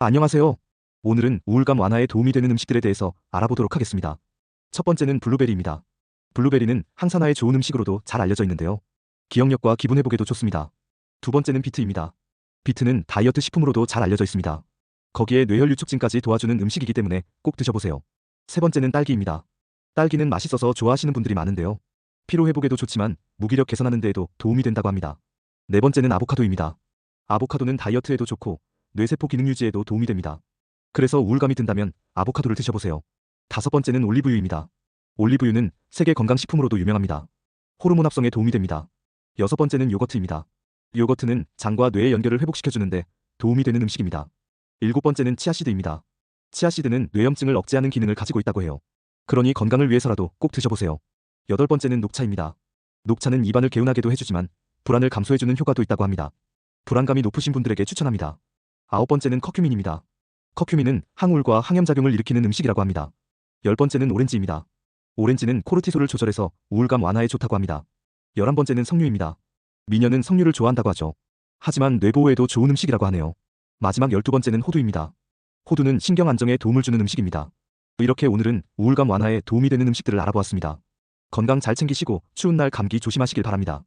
안녕하세요. 오늘은 우울감 완화에 도움이 되는 음식들에 대해서 알아보도록 하겠습니다. 첫 번째는 블루베리입니다. 블루베리는 항산화에 좋은 음식으로도 잘 알려져 있는데요. 기억력과 기분 회복에도 좋습니다. 두 번째는 비트입니다. 비트는 다이어트 식품으로도 잘 알려져 있습니다. 거기에 뇌혈류 촉진까지 도와주는 음식이기 때문에 꼭 드셔보세요. 세 번째는 딸기입니다. 딸기는 맛있어서 좋아하시는 분들이 많은데요. 피로 회복에도 좋지만 무기력 개선하는 데에도 도움이 된다고 합니다. 네 번째는 아보카도입니다. 아보카도는 다이어트에도 좋고 뇌세포 기능 유지에도 도움이 됩니다. 그래서 우울감이 든다면 아보카도를 드셔보세요. 다섯 번째는 올리브유입니다. 올리브유는 세계 건강식품으로도 유명합니다. 호르몬 합성에 도움이 됩니다. 여섯 번째는 요거트입니다. 요거트는 장과 뇌의 연결을 회복시켜주는데 도움이 되는 음식입니다. 일곱 번째는 치아씨드입니다. 치아씨드는 뇌염증을 억제하는 기능을 가지고 있다고 해요. 그러니 건강을 위해서라도 꼭 드셔보세요. 여덟 번째는 녹차입니다. 녹차는 입안을 개운하게도 해주지만 불안을 감소해주는 효과도 있다고 합니다. 불안감이 높으신 분들에게 추천합니다. 아홉 번째는 커큐민입니다. 커큐민은 항우울과 항염작용을 일으키는 음식이라고 합니다. 열 번째는 오렌지입니다. 오렌지는 코르티솔을 조절해서 우울감 완화에 좋다고 합니다. 열한 번째는 석류입니다. 미녀는 석류를 좋아한다고 하죠. 하지만 뇌보호에도 좋은 음식이라고 하네요. 마지막 열두 번째는 호두입니다. 호두는 신경 안정에 도움을 주는 음식입니다. 이렇게 오늘은 우울감 완화에 도움이 되는 음식들을 알아보았습니다. 건강 잘 챙기시고 추운 날 감기 조심하시길 바랍니다.